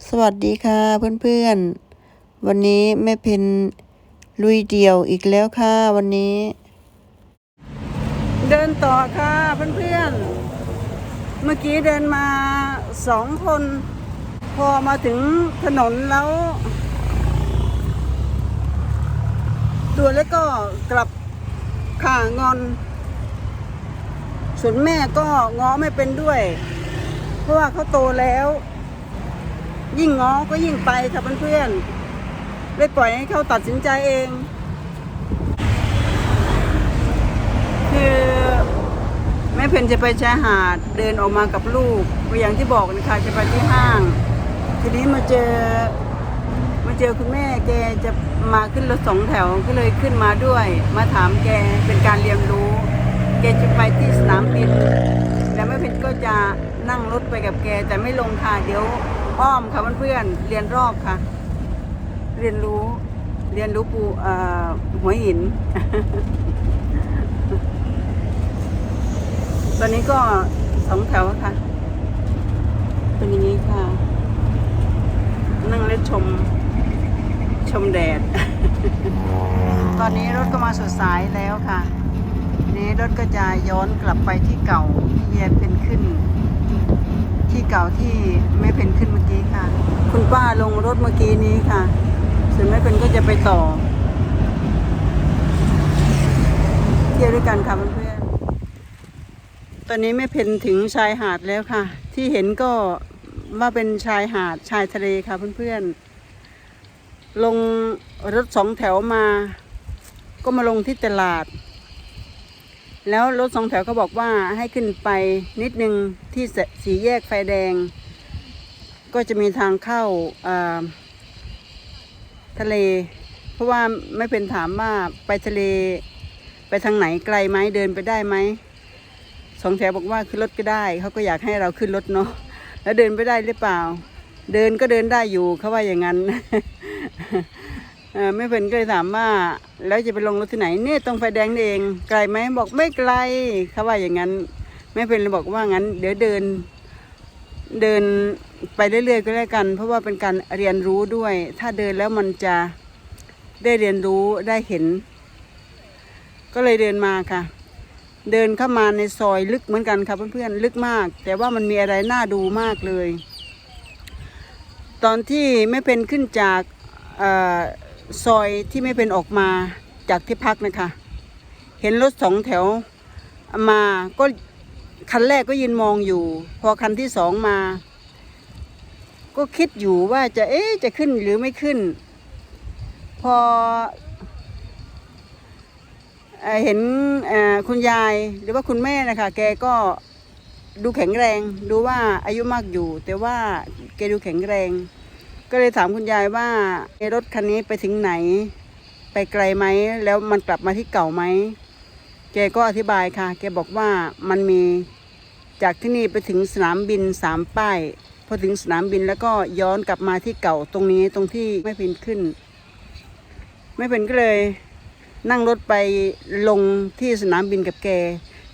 สวัสดีค่ะเพื่อนๆ วันนี้แม่เพนลุยเดี่ยวอีกแล้วค่ะวันนี้ เดินต่อค่ะเพื่อนๆ เมื่อกี้เดินมาสองคน พอมาถึงถนนแล้ว ตัวเล็กก็กลับขางอน ส่วนแม่ก็ง้อไม่เป็นด้วย เพราะว่าเขาโตแล้ว ยิ่งง้อก็ยิ่งไปค่ะเพื่อนๆเลยปล่อยให้เขาตัดสินใจเอง คือแม่เพนจะไปชายหาดเดินออกมากับลูกก็อย่างที่บอกนะคะจะไปที่ห้าง ทีนี้มาเจอมาเจอคุณแม่แกจะมาขึ้นรถสองแถวก็เลยขึ้นมาด้วย มาถามแกเป็นการเรียนรู้ แกจะไปที่สนามบินแล้วแม่เพนก็จะนั่งรถไปกับแกแต่ไม่ลงค่ะเดี๋ยว อ้อมค่ะเพื่อนๆเรียนรอบค่ะ เรียนรู้ เรียนรู้ปูหัวหิน ตอนนี้ก็สองแถวค่ะ เป็นอย่างนี้ค่ะ นั่งเล่นชม ชมแดด ตอนนี้รถก็มาสุดสายแล้วค่ะ นี้รถก็จะย้อนกลับไปที่เก่าที่แยกเป็นขึ้น ที่เก่าที่แม่เพนขึ้นเมื่อกี้ค่ะ คุณป้าลงรถเมื่อกี้นี้ค่ะส่วนแม่เพนก็จะไปต่อ เที่ยวด้วยกันค่ะเพื่อนๆตอนนี้แม่เพนถึงชายหาดแล้วค่ะ ที่เห็นก็ว่าเป็นชายหาดชายทะเลค่ะเพื่อนๆลงรถสองแถวมา ก็มาลงที่ตลาด แล้วรถสองแถวเขาบอกว่าให้ขึ้นไปนิดนึงที่สีแยกไฟแดง ก็จะมีทางเข้าทะเล เพราะว่าไม่เป็นถามว่าไปทะเล ไปทางไหนไกลไหมเดินไปได้ไหมสองแถวบอกว่าขึ้นรถก็ได้เขาก็อยากให้เราขึ้นรถเนาะแล้วเดินไปได้หรือเปล่า เดินก็เดินได้อยู่เขาว่าอย่างนั้น เอ่อแม่เพิ่นก็เลยถามว่า แล้วจะไปลงรถที่ไหนเนี่ยตรงไฟแดงนี่เอง ไกลไหมบอกไม่ไกลเขาว่าอย่างนั้นแม่เพิ่นเลยบอกว่างั้น เดี๋ยวเดิน เดินไปเรื่อยๆก็แล้วกัน เพราะว่าเป็นการเรียนรู้ด้วย ถ้าเดินแล้วมันจะได้เรียนรู้ได้เห็น ก็เลยเดินมาค่ะ เดินเข้ามาในซอยลึกเหมือนกันค่ะเพื่อนๆลึกมาก แต่ว่ามันมีอะไรน่าดูมากเลย ตอนที่ไม่เป็นขึ้นจากเออ ซอยที่ไม่เป็นออกมาจากที่พักนะคะ เห็นรถสองแถวมาก็คันแรกก็ยืนมองอยู่ พอคันที่สองมา ก็คิดอยู่ว่าจะเอ๊จะขึ้นหรือไม่ขึ้น พอเห็นคุณยายหรือว่าคุณแม่นะคะ แกก็ดูแข็งแรง ดูว่าอายุมากอยู่ แต่ว่าแกดูแข็งแรง ก็เลยถามคุณยายว่ารถคันนี้ไปถึงไหน ไปไกลไหม แล้วมันกลับมาที่เก่าไหม แกก็อธิบายค่ะ แกบอกว่ามันมีจากที่นี่ไปถึงสนามบินสามป้ายพอถึงสนามบินแล้วก็ย้อนกลับมาที่เก่าตรงนี้ตรงที่ไม่เป็นขึ้น ไม่เป็นก็เลย นั่งรถไปลงที่สนามบินกับแก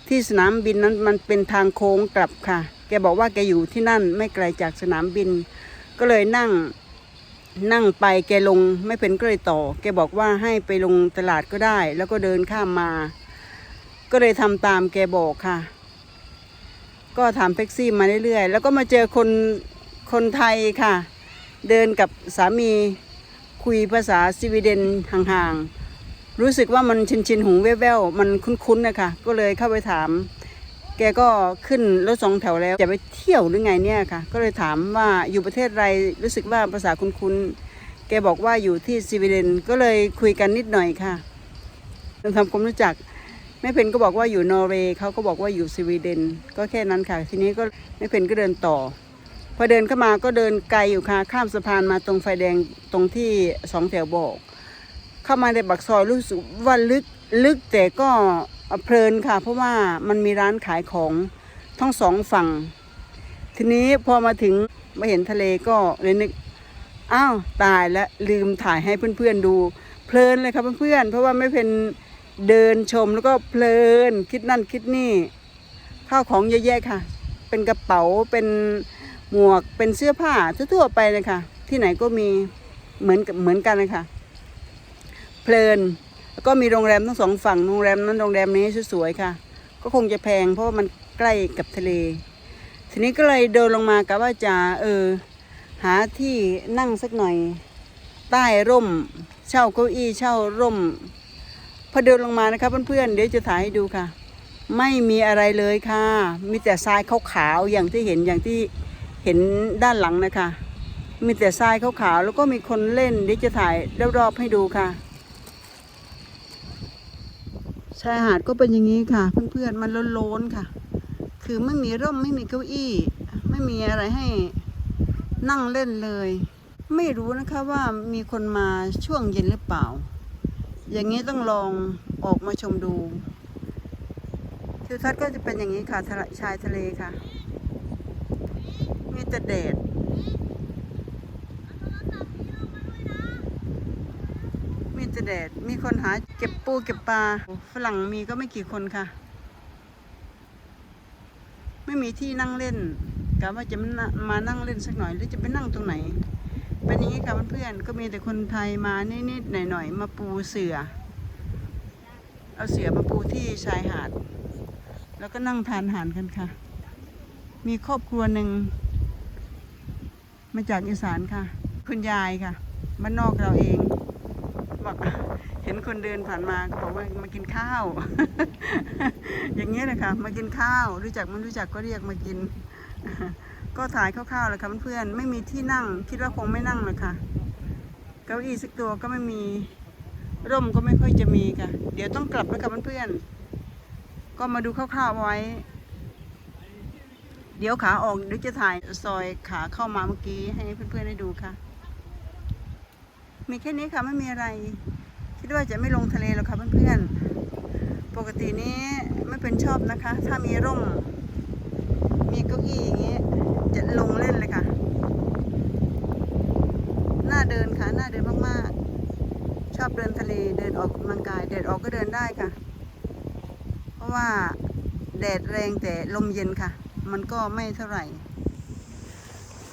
ที่สนามบินนั้นมันเป็นทางโค้งกลับค่ะ แกบอกว่าแกอยู่ที่นั่นไม่ไกลจากสนามบิน ก็เลยนั่ง นั่งไปแกลงไม่เป็นก็เลยต่อ แกบอกว่าให้ไปลงตลาดก็ได้ แล้วก็เดินข้ามมา ก็เลยทำตามแกบอกค่ะ ก็ถามแท็กซี่มาเรื่อยๆ แล้วก็มาเจอคนคนไทยค่ะ เดินกับสามีคุยภาษาสวีเดนห่างๆ รู้สึกว่ามันชินชินหูแว่วๆมันคุ้นๆนะคะก็เลยเข้าไปถาม แกก็ขึ้นรถสองแถวแล้วจะไปเที่ยวหรือไงเนี่ยค่ะ ก็เลยถามว่าอยู่ประเทศอะไรรู้สึกว่าภาษาคุ้นๆแกบอกว่าอยู่ที่สวีเดนก็เลยคุยกันนิดหน่อยค่ะทำความรู้จักแม่เพนก็บอกว่าอยู่นอร์เวย์เขาก็บอกว่าอยู่สวีเดน ก็แค่นั้นค่ะ ทีนี้ก็แม่เพนก็เดินต่อ พอเดินเข้ามาก็เดินไกลอยู่ค่ะ ข้ามสะพานมาตรงไฟแดงตรงที่สองแถวบอก เข้ามาในบักซอยรู้สึกว่าลึกลึกแต่ก็ เพลินค่ะ เพราะว่ามันมีร้านขายของทั้งสองฝั่ง ทีนี้พอมาถึงมาเห็นทะเลก็เลยนึกอ้าวตายแล้วลืมถ่ายให้เพื่อนๆดู เพลินเลยครับเพื่อนๆเพราะว่าไม่เป็นเดินชมแล้วก็เพลินคิดนั่นคิดนี่ข้าวของเยอะแยะค่ะ เป็นกระเป๋าเป็นหมวกเป็นเสื้อผ้าทั่วๆไปเลยค่ะ ที่ไหนก็มีเหมือนเหมือนกันเลยค่ะ เพลิน แล้วก็มีโรงแรมทั้งสองฝั่งโรงแรมนั้นโรงแรมนี้สวยๆค่ะ ก็คงจะแพงเพราะมันใกล้กับทะเล ทีนี้ก็เลยเดินลงมากะว่าจะเออหาที่นั่งสักหน่อย ใต้ร่ม เช่าเก้าอี้เช่าร่ม พอเดินลงมานะคะเพื่อนๆเดี๋ยวจะถ่ายให้ดูค่ะ ไม่มีอะไรเลยค่ะ มีแต่ทรายขาวๆอย่างที่เห็นอย่างที่เห็นด้านหลังนะคะ มีแต่ทรายขาวๆแล้วก็มีคนเล่นเดี๋ยวจะถ่ายรอบๆให้ดูค่ะ ชายหาดก็เป็นอย่างนี้ค่ะ เพื่อนๆมันโล้นๆค่ะ คือไม่มีร่มไม่มีเก้าอี้ ไม่มีอะไรให้นั่งเล่นเลย ไม่รู้นะคะว่ามีคนมาช่วงเย็นหรือเปล่า อย่างนี้ต้องลองออกมาชมดูทิวทัศน์ก็จะเป็นอย่างนี้ค่ะชายทะเลค่ะ มีแต่แดด มีแต่แดดมีคนหาเก็บปูเก็บปลา ฝรั่งมีก็ไม่กี่คนค่ะ ไม่มีที่นั่งเล่นกะว่าจะมามานั่งเล่นสักหน่อย หรือจะไปนั่งตรงไหน เป็นอย่างนี้ค่ะเพื่อนๆก็มีแต่คนไทยมานิดๆหน่อยๆมาปูเสือ เอาเสือมาปูที่ชายหาด แล้วก็นั่งทานอาหารกันค่ะ มีครอบครัวหนึ่งมาจากอีสานค่ะ คุณยายค่ะบ้านนอกเราเอง บอกเห็นคนเดินผ่านมาก็บอกว่ามากินข้าว อย่างเงี้ยเลยค่ะมากินข้าว รู้จักไม่รู้จักก็เรียกมากิน ก็ถ่ายคร่าวๆเลยค่ะเพื่อนๆไม่มีที่นั่ง คิดว่าคงไม่นั่งเลยค่ะเก้าอี้สักตัวก็ไม่มีร่มก็ไม่ค่อยจะมีค่ะ เดี๋ยวต้องกลับแล้วค่ะเพื่อนๆก็มาดูคร่าวๆไว้ เดี๋ยวขาออกเดี๋ยวจะถ่ายซอยขาเข้ามาเมื่อกี้ให้เพื่อนๆได้ดูค่ะ มีแค่นี้ค่ะไม่มีอะไร คิดว่าจะไม่ลงทะเลหรอกค่ะเพื่อนๆ ปกตินี้ไม่เป็นชอบนะคะ ถ้ามีร่ม มีเก้าอี้อย่างนี้จะลงเล่นเลยค่ะ หน้าเดินค่ะหน้าเดินมากๆ ชอบเดินทะเลเดินออกกำลังกายแดดออกก็เดินได้ค่ะ เพราะว่าแดดแรงแต่ลมเย็นค่ะ มันก็ไม่เท่าไหร่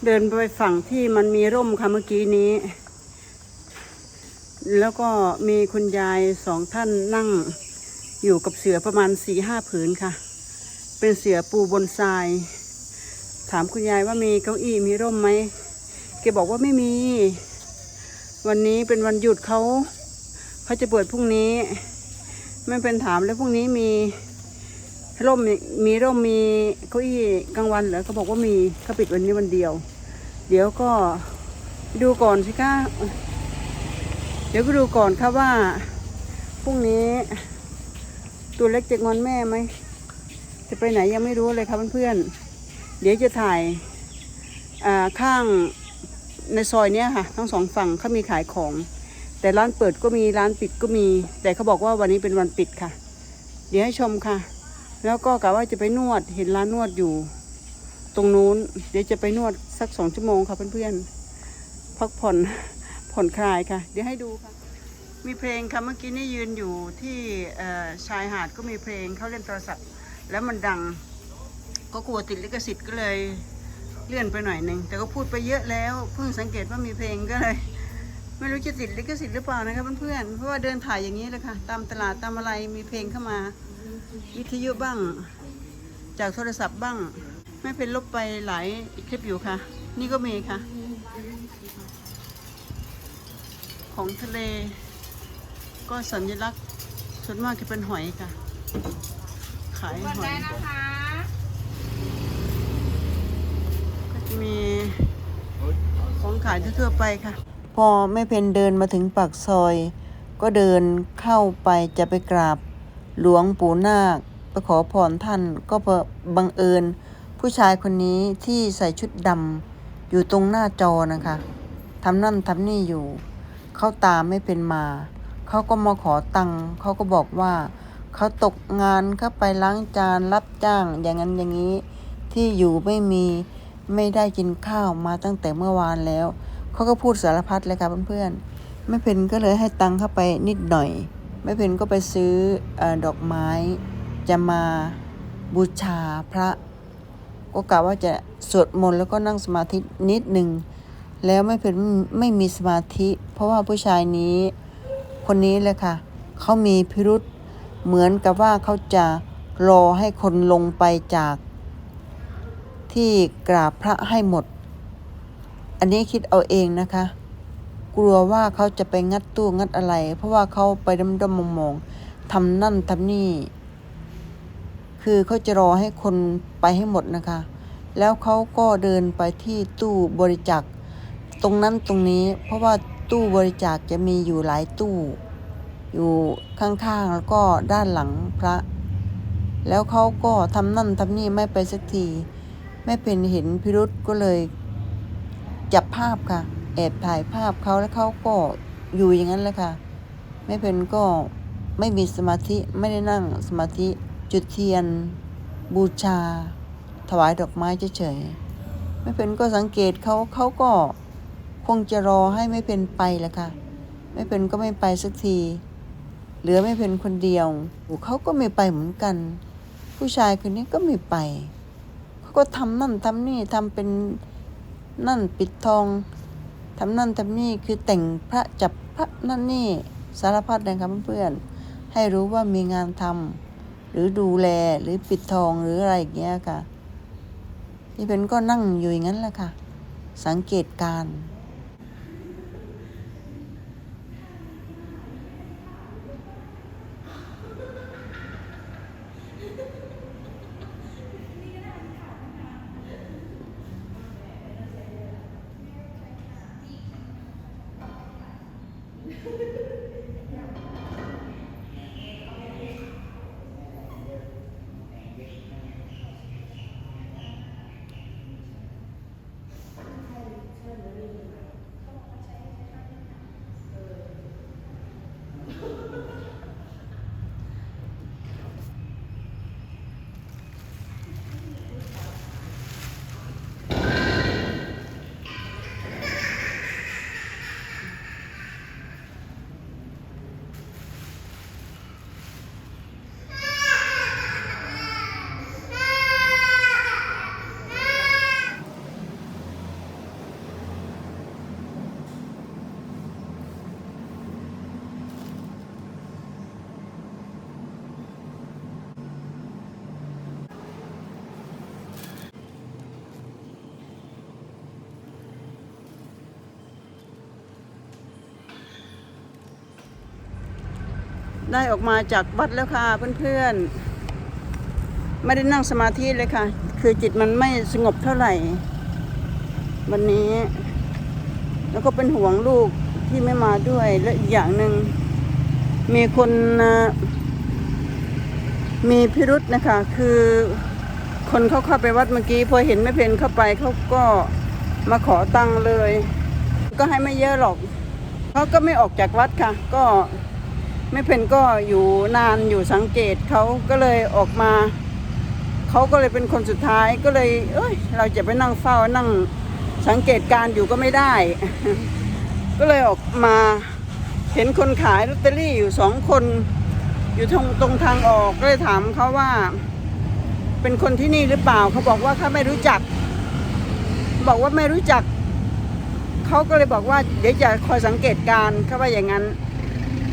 เดินไปฝั่งที่มันมีร่มค่ะเมื่อกี้นี้ แล้วก็มีคุณยายสองท่านนั่งอยู่กับเสือประมาณสี่ห้าผืนค่ะ เป็นเสือปูบนทราย ถามคุณยายว่ามีเก้าอี้มีร่มไหมแกบอกว่าไม่มี วันนี้เป็นวันหยุดเขาเขาจะเปิดพรุ่งนี้ ไม่เป็นถามแล้วพรุ่งนี้มีร่มมีร่มมีเก้าอี้กลางวันเหรอเขาบอกว่ามีเขาปิดวันนี้วันเดียว เดี๋ยวก็ดูก่อนสิคะ ดี๋ยวก็ดูก่อนค่ะว่าพรุ่งนี้ ตัวเล็กจะงอนแม่ไหมจะไปไหนยังไม่รู้เลยครับเพื่อนๆเดี๋ยวจะถ่ายอ่าข้างในซอยเนี้ยค่ะ ทั้งสองฝั่งเขามีขายของ แต่ร้านเปิดก็มีร้านปิดก็มี แต่เขาบอกว่าวันนี้เป็นวันปิดค่ะ เดี๋ยวให้ชมค่ะ แล้วก็กะว่าจะไปนวดเห็นร้านนวดอยู่ ตรงนู้น เดี๋ยวจะไปนวดสักสองชั่วโมงค่ะเพื่อนๆพักผ่อน ผ่อนคลายค่ะ เดี๋ยวให้ดูค่ะ มีเพลงค่ะเมื่อกี้นี่ยืนอยู่ที่ชายหาดก็มีเพลงเขาเล่นโทรศัพท์ แล้วมันดัง ก็กลัวติดลิขสิทธิ์ก็เลยเลื่อนไปหน่อยหนึ่งแต่ก็พูดไปเยอะแล้ว เพิ่งสังเกตว่ามีเพลงก็เลย ไม่รู้จะติดลิขสิทธิ์หรือเปล่านะคะเพื่อนๆเพราะว่าเดินถ่ายอย่างนี้เลยค่ะ ตามตลาดตามอะไรมีเพลงเข้ามา วิทยุบ้าง จากโทรศัพท์บ้าง ไม่เป็นลบไปหลายคลิปอยู่ค่ะ นี่ก็มีค่ะ ของทะเล ก็สัญลักษณ์ส่วนมากจะเป็นหอยค่ะ ขายหอยก็จะมีของขายทั่วๆไปค่ะ พอแม่เพนเดินมาถึงปากซอย ก็เดินเข้าไปจะไปกราบหลวงปู่นาคไปขอพรท่านก็บังเอิญ ผู้ชายคนนี้ที่ใส่ชุดดำอยู่ตรงหน้าจอนะคะทำนั่นทำนี่อยู่ เขาตามไม่เป็นมาเขาก็มาขอตังค์เขาก็บอกว่าเขาตกงานเขาไปล้างจานรับจ้าง อย่างนั้นอย่างนี้ ที่อยู่ไม่มีไม่ได้กินข้าวมาตั้งแต่เมื่อวานแล้วเขาก็พูดสารพัดเลยค่ะเพื่อนๆแม่เพนก็เลยให้ตังค์เข้าไปนิดหน่อยแม่เพนก็ไปซื้อเออดอกไม้ จะมาบูชาพระ ก็กะว่าจะสวดมนต์แล้วก็นั่งสมาธินิดหนึ่ง แล้วไม่เป็นไม่มีสมาธิ เพราะว่าผู้ชายนี้คนนี้เลยค่ะ เขามีพิรุษเหมือนกับว่าเขาจะรอให้คนลงไปจาก ที่กราบพระให้หมด อันนี้คิดเอาเองนะคะ กลัวว่าเขาจะไปงัดตู้งัดอะไร เพราะว่าเขาไปดำดมองมองๆทำนั่นทำนี่ คือเขาจะรอให้คนไปให้หมดนะคะ แล้วเขาก็เดินไปที่ตู้บริจาค ตรงนั้นตรงนี้ เพราะว่าตู้บริจาคจะมีอยู่หลายตู้ อยู่ข้างๆแล้วก็ด้านหลังพระ แล้วเขาก็ทำนั่นทำนี่ไม่ไปสักทีไม่เป็นเห็นพิรุษก็เลย จับภาพค่ะ แอบถ่ายภาพเขาแล้วเขาก็อยู่อย่างนั้นแหละค่ะไม่เป็นก็ไม่มีสมาธิไม่ได้นั่งสมาธิจุดเทียน บูชา ถวายดอกไม้เฉยๆไม่เป็นก็สังเกตเขาเขาก็ คงจะรอให้ไม่เป็นไปแหละค่ะ ไม่เป็นก็ไม่ไปสักที เหลือไม่เป็นคนเดียวเขาก็ไม่ไปเหมือนกัน ผู้ชายคนนี้ก็ไม่ไปเขาก็ทำนั่นทำนี่ทำเป็นนั่นปิดทองทำนั่นทำนี่คือแต่งพระจับพระนั่นนี่สารพัดนะครับเพื่อนๆให้รู้ว่ามีงานทำหรือดูแลหรือปิดทองหรืออะไรอย่างเงี้ยค่ะนี่เป็นก็นั่งอยู่อย่างนั้นแหละค่ะ สังเกตการณ์ ได้ออกมาจากวัดแล้วค่ะเพื่อนๆ ไม่ได้นั่งสมาธิเลยค่ะ คือจิตมันไม่สงบเท่าไหร่ วันนี้ แล้วก็เป็นห่วงลูกที่ไม่มาด้วยและอีกอย่างหนึ่งมีคนมีพิรุษนะคะ คือคนเขาเข้าไปวัดเมื่อกี้พอเห็นไม่เพนเข้าไปเขาก็มาขอตังค์เลย ก็ให้ไม่เยอะหรอกเขาก็ไม่ออกจากวัดค่ะ ก็ ไม่เพนก็อยู่นานอยู่สังเกตเขาก็เลยออกมาเขาก็เลยเป็นคนสุดท้ายก็เลย เอ้ย เราจะไปนั่งเฝ้านั่งสังเกตการอยู่ก็ไม่ได้ ก็เลยออกมาเห็นคนขายลอตเตอรี่อยู่สองคน อยู่ตรงตรงทางออกก็เลยถามเขาว่า เป็นคนที่นี่หรือเปล่าเขาบอกว่าเขาไม่รู้จัก บอกว่าไม่รู้จักเขาก็เลยบอกว่า เดี๋ยวจะคอยสังเกตการเขาว่าอย่างนั้น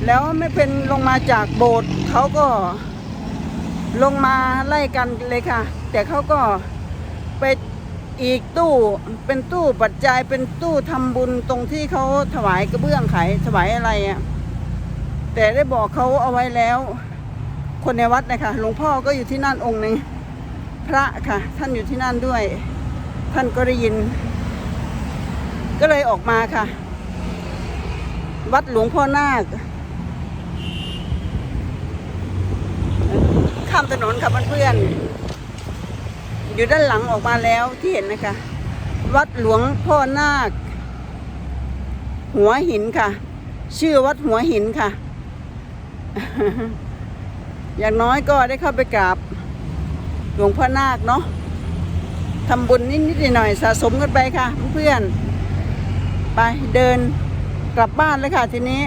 แล้วไม่เป็นลงมาจากโบสถ์เขาก็ลงมาไล่กันเลยค่ะ แต่เขาก็ไปอีกตู้เป็นตู้ปัจจัยเป็นตู้ทำบุญตรงที่เขาถวายกระเบื้องไขถวายอะไรอะ่ะแต่ได้บอกเขาเอาไว้แล้ว คนในวัดนะคะหลวงพ่อก็อยู่ที่นั่นองค์หนึ่งพระค่ะ ท่านอยู่ที่นั่นด้วย ท่านก็ได้ยิน ก็เลยออกมาค่ะ วัดหลวงพ่อนาค ข้ามถนนค่ะเพื่อนๆอยู่ด้านหลังออกมาแล้วที่เห็นนะคะ วัดหลวงพ่อนาค หัวหินค่ะ ชื่อวัดหัวหินค่ะ อย่างน้อยก็ได้เข้าไปกราบ หลวงพ่อนาคเนาะทำบุญนิดๆหน่อยๆสะสมกันไปค่ะ เพื่อนๆไปเดินกลับบ้านเลยค่ะทีนี้